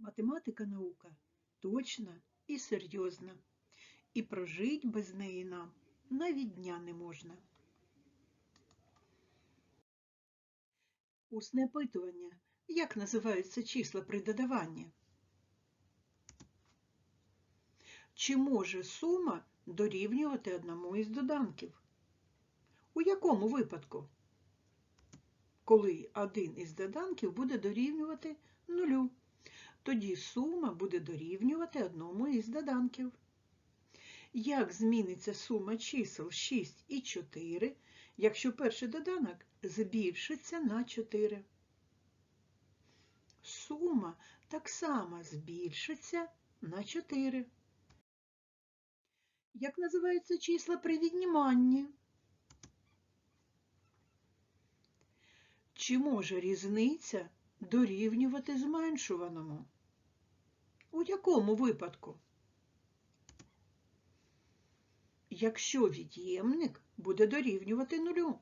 Математика наука точна і серйозна, і прожить без неї нам навіть дня не можна. Усне опитування. Як називаються числа при додаванні? Чи може сума дорівнювати одному із доданків? У якому випадку? Коли один із доданків буде дорівнювати нулю, тоді сума буде дорівнювати одному із доданків. Як зміниться сума чисел 6 і 4, якщо перший доданок збільшиться на 4? Сума так само збільшиться на 4. Як називаються числа при відніманні? Чи може різниця дорівнювати зменшуваному? У якому випадку? Якщо від'ємник буде дорівнювати нулю.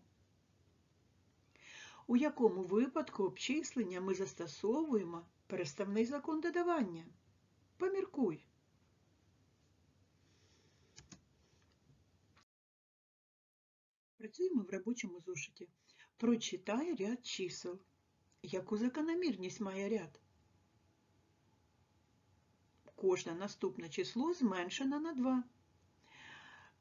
У якому випадку обчислення ми застосовуємо переставний закон додавання? Поміркуй. Працюємо в робочому зошиті. Прочитай ряд чисел. Яку закономірність має ряд? Кожне наступне число зменшено на 2.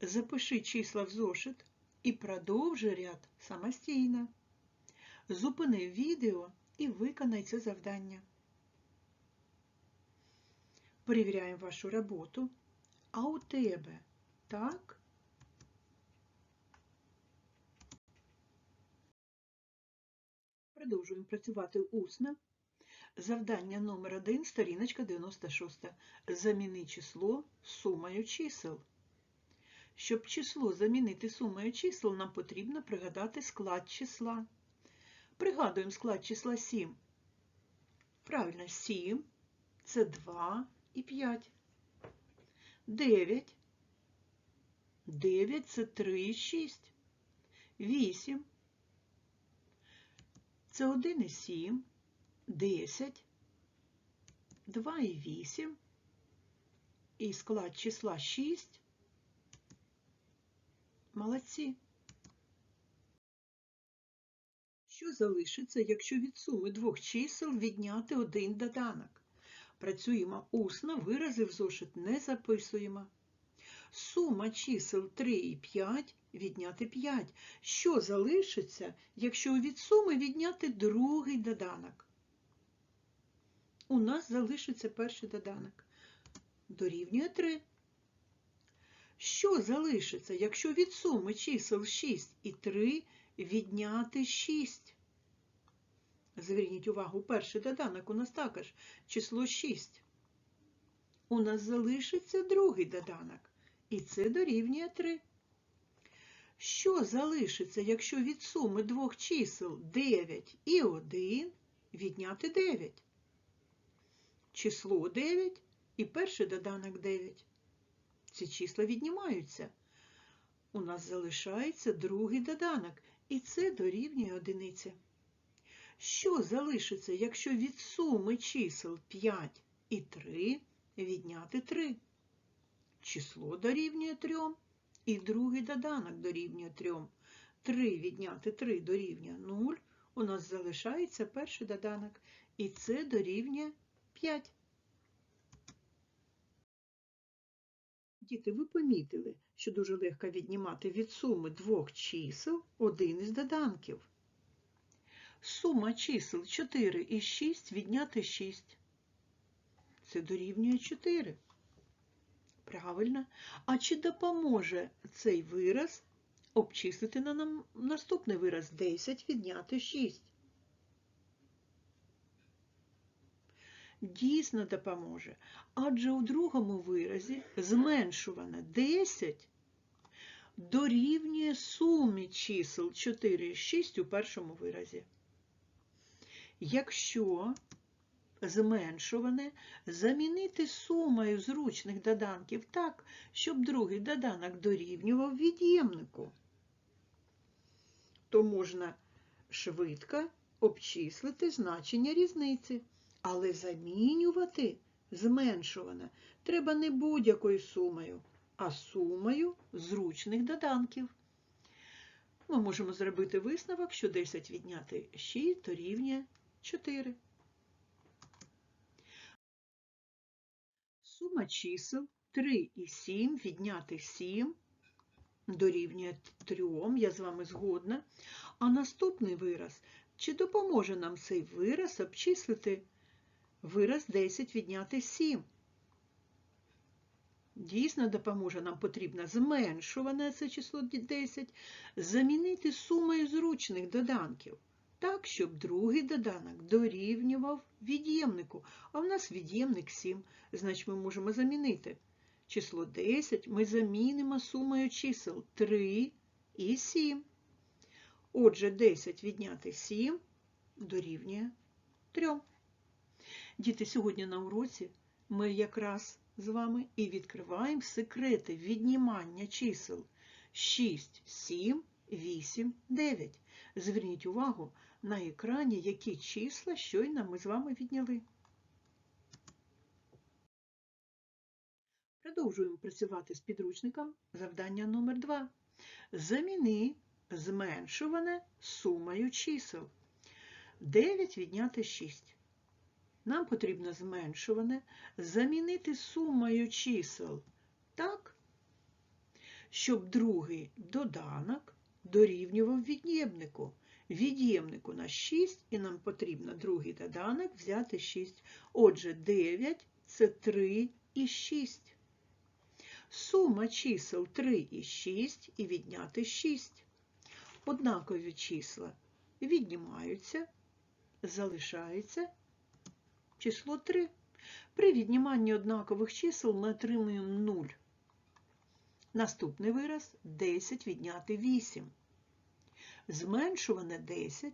Запиши числа в зошит і продовжи ряд самостійно. Зупини відео і виконай це завдання. Перевіряємо вашу роботу. А у тебе так? Продовжуємо працювати усно. Завдання номер 1 сторіночка 96. Заміни число сумою чисел. Щоб число замінити сумою чисел, нам потрібно пригадати склад числа. Пригадуємо склад числа 7. Правильно, 7 – це 2 і 5. 9. 9 – це 3 і 6. 8. Це 1 і 7, 10, 2 і 8, і склад числа 6. Молодці. Що залишиться, якщо від суми двох чисел відняти один доданок? Працюємо усно, вирази в зошит не записуємо. Сума чисел 3 і 5 відняти 5. Що залишиться, якщо від суми відняти другий доданок? У нас залишиться перший доданок. Дорівнює 3. Що залишиться, якщо від суми чисел 6 і 3 відняти 6? Зверніть увагу, перший доданок у нас також число 6. У нас залишиться другий доданок. І це дорівнює 3. Що залишиться, якщо від суми двох чисел 9 і 1 відняти 9? Число 9 і перший доданок 9. Ці числа віднімаються. У нас залишається другий доданок, і це дорівнює одиниці. Що залишиться, якщо від суми чисел 5 і 3 відняти 3? Число дорівнює 3 і другий доданок дорівнює 3. 3 відняти 3 дорівнює 0. У нас залишається перший доданок, і це дорівнює 5. Діти, ви помітили, що дуже легко віднімати від суми двох чисел один із доданків. Сума чисел 4 і 6 відняти 6. Це дорівнює 4. Правильно. А чи допоможе цей вираз обчислити на нам наступний вираз 10 відняти 6? Дійсно допоможе. Адже у другому виразі зменшуване 10 дорівнює сумі чисел 4 і 6 у першому виразі. Якщо зменшуване замінити сумою зручних доданків так, щоб другий доданок дорівнював від'ємнику, то можна швидко обчислити значення різниці. Але замінювати зменшуване треба не будь-якою сумою, а сумою зручних доданків. Ми можемо зробити висновок, що 10 відняти 6 дорівнює 4. Сума чисел 3 і 7 відняти 7 дорівнює 3, я з вами згодна. А наступний вираз, чи допоможе нам цей вираз обчислити вираз 10 відняти 7? Дійсно допоможе, нам потрібно зменшуване це число 10 замінити сумою зручних доданків. Так, щоб другий доданок дорівнював від'ємнику, а в нас від'ємник 7, значить ми можемо замінити. Число 10 ми замінимо сумою чисел 3 і 7. Отже, 10 відняти 7 дорівнює 3. Діти, сьогодні на уроці ми якраз з вами і відкриваємо секрети віднімання чисел 6, 7, 8, 9. Зверніть увагу на екрані, які числа щойно ми з вами відняли. Продовжуємо працювати з підручником. Завдання номер 2. Заміни зменшуване сумою чисел. 9 відняти 6. Нам потрібно зменшуване замінити сумою чисел так, щоб другий доданок дорівнював від'ємнику. Від'ємнику на 6, і нам потрібно другий доданок взяти 6. Отже, 9 це 3 і 6. Сума чисел 3 і 6 і відняти 6. Однакові числа віднімаються, залишається число 3. При відніманні однакових чисел ми отримуємо 0. Наступний вираз 10 відняти 8. Зменшуване 10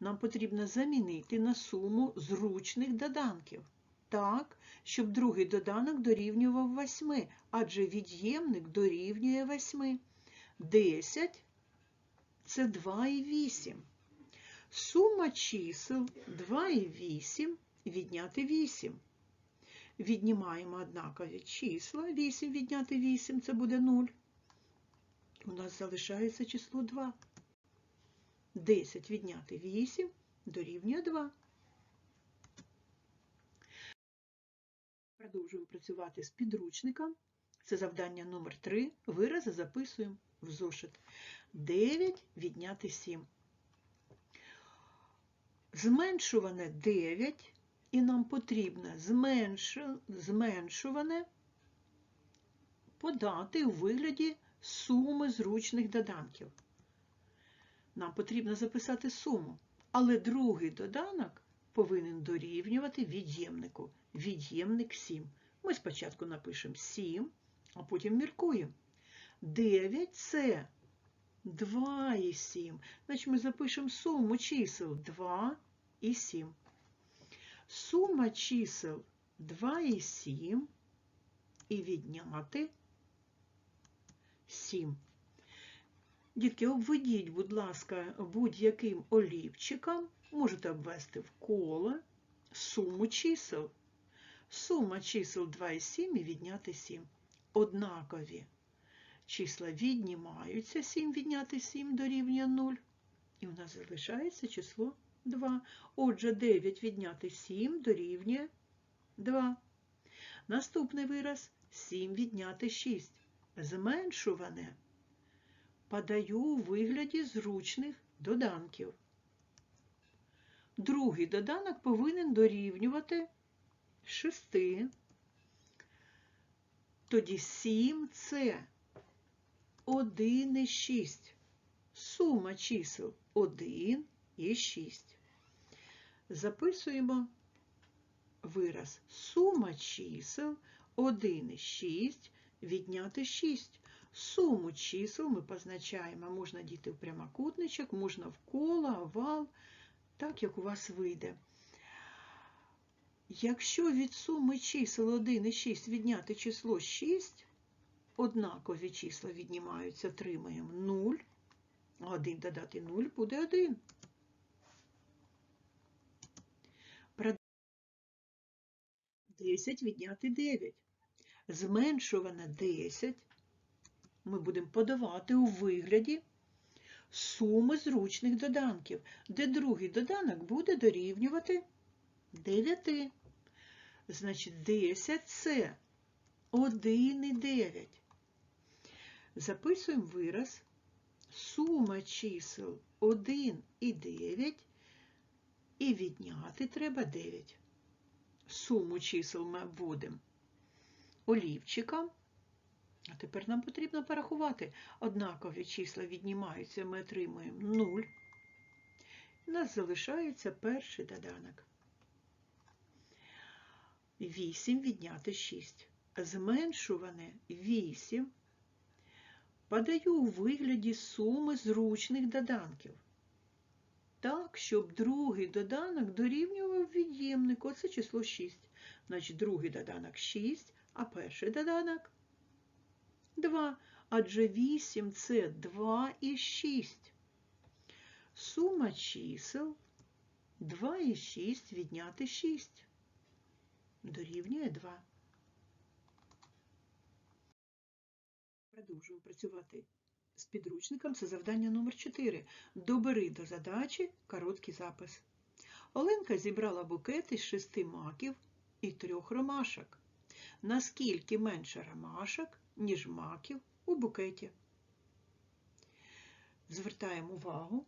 нам потрібно замінити на суму зручних доданків. Так, щоб другий доданок дорівнював 8, адже від'ємник дорівнює 8. 10 це 2 і 8. Сума чисел 2 і 8 відняти 8. Віднімаємо однакові числа. 8 відняти 8 це буде 0. У нас залишається число 2. 10 відняти 8 дорівнює 2. Продовжуємо працювати з підручником. Це завдання номер 3. Вирази записуємо в зошит. 9 відняти 7. Зменшуване 9, і нам потрібно зменшуване подати у вигляді суми зручних доданків. Нам потрібно записати суму, але другий доданок повинен дорівнювати від'ємнику. Від'ємник 7. Ми спочатку напишемо 7, а потім міркуємо. 9 це 2 і 7. Значить, ми запишемо суму чисел 2 і 7. Сума чисел 2 і 7 і відняти 7. Дітки, обведіть, будь ласка, будь-яким олівчиком, можете обвести в коло суму чисел. Сума чисел 2 і 7 і відняти 7. Однакові числа віднімаються, 7 відняти 7 дорівнює 0. І у нас залишається число 2. Отже, 9 відняти 7 дорівнює 2. Наступний вираз 7 відняти 6. Зменшуване подаю у вигляді зручних доданків. Другий доданок повинен дорівнювати 6. Тоді 7 це 1 і 6. Сума чисел 1 і 6. Записуємо вираз сума чисел 1 і 6 відняти 6. Суму чисел ми позначаємо, можна діти в прямокутничок, можна в коло, овал, так як у вас вийде. Якщо від суми чисел 1 і 6 відняти число 6, однакові числа віднімаються, отримаємо 0, 1 додати 0 буде 1. 10 відняти 9. Зменшуване 10 ми будемо подавати у вигляді суми зручних доданків, де другий доданок буде дорівнювати 9. Значить, 10 це 1,9. Записуємо вираз. Сума чисел 1 і 9 і відняти треба 9. Суму чисел ми вводимо олівчиком. А тепер нам потрібно порахувати. Однакові числа віднімаються, ми отримуємо 0. У нас залишається перший доданок. 8 відняти 6. Зменшуване 8 подаю у вигляді суми зручних доданків. Так, щоб другий доданок дорівнював від'ємнику. Оце число 6. Значить, другий доданок 6, а перший доданок 2. Адже 8 це 2 і 6. Сума чисел 2 і 6 відняти 6. Дорівнює 2. Продовжуємо працювати підручником. Це завдання номер 4. Добери до задачі короткий запис. Оленка зібрала букет із шести маків і трьох ромашок. Наскільки менше ромашок, ніж маків у букеті? Звертаємо увагу,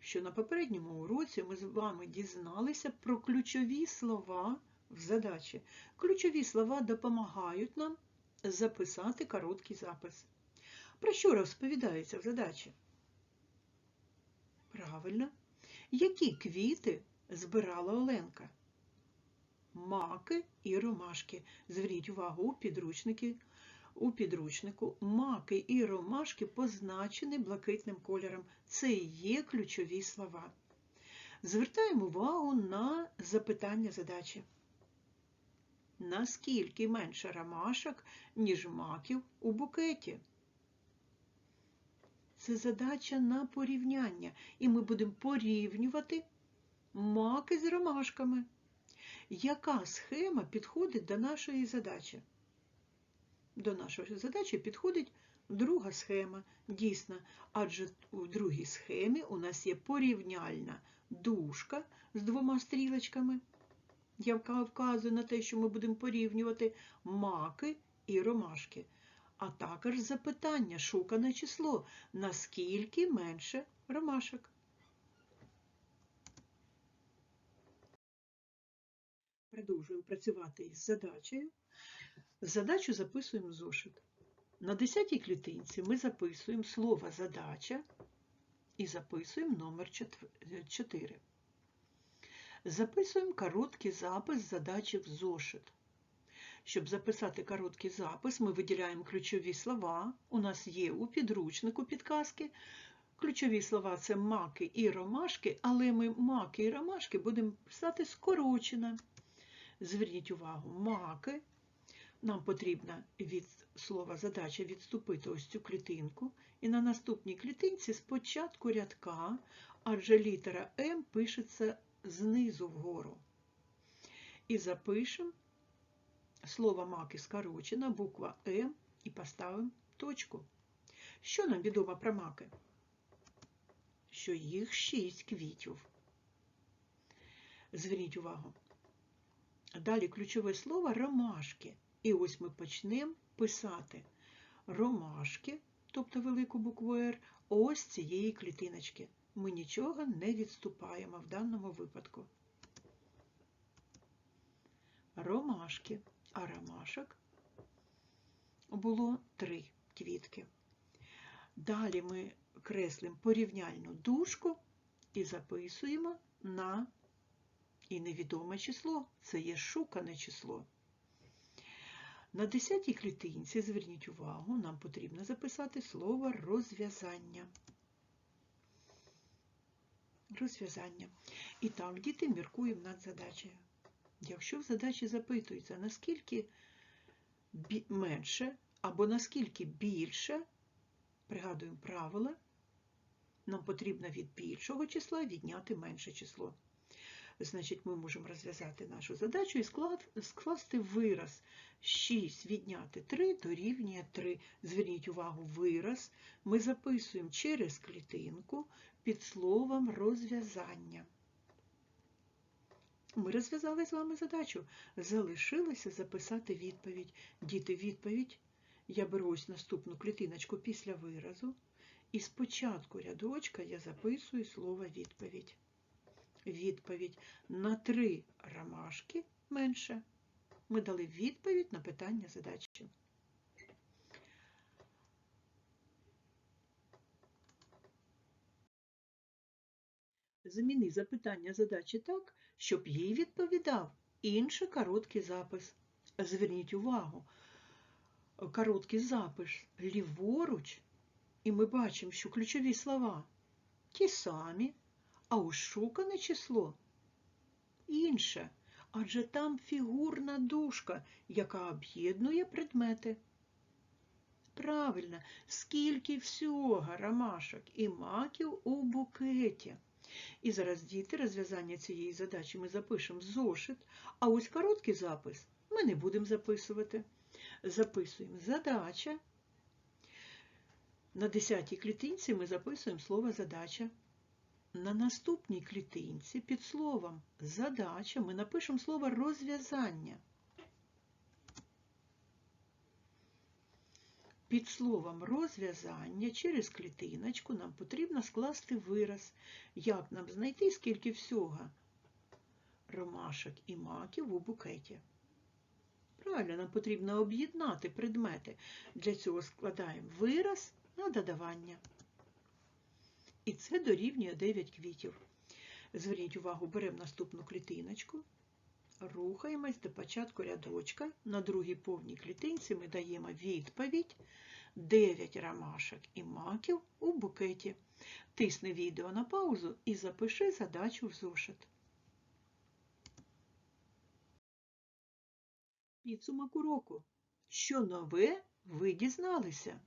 що на попередньому уроці ми з вами дізналися про ключові слова в задачі. Ключові слова допомагають нам записати короткий запис. Про що розповідається в задачі? Правильно. Які квіти збирала Оленка? Маки і ромашки. Зверніть увагу у підручники. У підручнику маки і ромашки позначені блакитним кольором. Це і є ключові слова. Звертаємо увагу на запитання задачі. Наскільки менше ромашок, ніж маків у букеті? Це задача на порівняння, і ми будемо порівнювати маки з ромашками. Яка схема підходить до нашої задачі? До нашої задачі підходить друга схема, дійсно, адже у другій схемі у нас є порівняльна дужка з двома стрілочками, яка вказує на те, що ми будемо порівнювати маки і ромашки. А також запитання, шукане число, наскільки менше ромашок. Продовжуємо працювати із задачею. Задачу записуємо зошит. На 10-й клітинці ми записуємо слово задача і записуємо номер 4. Записуємо короткий запис задачі в зошит. Щоб записати короткий запис, ми виділяємо ключові слова. У нас є у підручнику підказки. Ключові слова це маки і ромашки, але ми маки і ромашки будемо писати скорочено. Зверніть увагу, маки. Нам потрібно від слова задача відступити ось цю клітинку. І на наступній клітинці спочатку рядка, адже літера М пишеться знизу вгору. І запишемо слово маки скорочено, буква М і поставимо точку. Що нам відомо про маки? Що їх шість квітів. Зверніть увагу. Далі ключове слово ромашки. І ось ми почнемо писати ромашки, тобто велику букву Р, ось цієї клітиночки. Ми нічого не відступаємо в даному випадку. Ромашки, а ромашок було три квітки. Далі ми креслимо порівняльну дужку і записуємо на і невідоме число. Це є шукане число. На 10-й клітинці, зверніть увагу, нам потрібно записати слово розв'язання. Розв'язання. І так, діти міркуємо над задачею. Якщо в задачі запитується, наскільки менше або наскільки більше, пригадуємо правила, нам потрібно від більшого числа відняти менше число. Значить, ми можемо розв'язати нашу задачу і скласти вираз 6 відняти 3 дорівнює 3. Зверніть увагу, вираз ми записуємо через клітинку під словом розв'язання. Ми розв'язали з вами задачу. Залишилося записати відповідь. Діти, відповідь. Я беру ось наступну клітиночку після виразу. І спочатку рядочка я записую слово відповідь. Відповідь на три ромашки менше. Ми дали відповідь на питання задачі. Заміни запитання задачі так, щоб їй відповідав інший короткий запис. Зверніть увагу, короткий запис ліворуч, і ми бачимо, що ключові слова ті самі, а ушукане число інше, адже там фігурна дужка, яка об'єднує предмети. Правильно, скільки всього ромашок і маків у букеті. І зараз, діти, розв'язання цієї задачі ми запишемо зошит, а ось короткий запис ми не будемо записувати. Записуємо задача. На 10-й клітинці ми записуємо слово задача. На наступній клітинці під словом задача ми напишемо слово розв'язання. Під словом розв'язання через клітиночку нам потрібно скласти вираз, як нам знайти, скільки всього ромашок і маків у букеті. Правильно, нам потрібно об'єднати предмети. Для цього складаємо вираз на додавання. І це дорівнює 9 квітів. Зверніть увагу, беремо наступну клітиночку, рухаємось до початку рядочка. На другій повній клітинці ми даємо відповідь 9 ромашок і маків у букеті. Тисни відео на паузу і запиши задачу в зошит. Підсумок уроку. Що нове ви дізналися?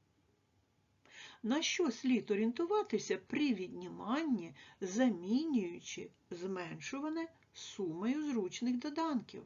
На що слід орієнтуватися при відніманні, замінюючи зменшуване сумою зручних доданків?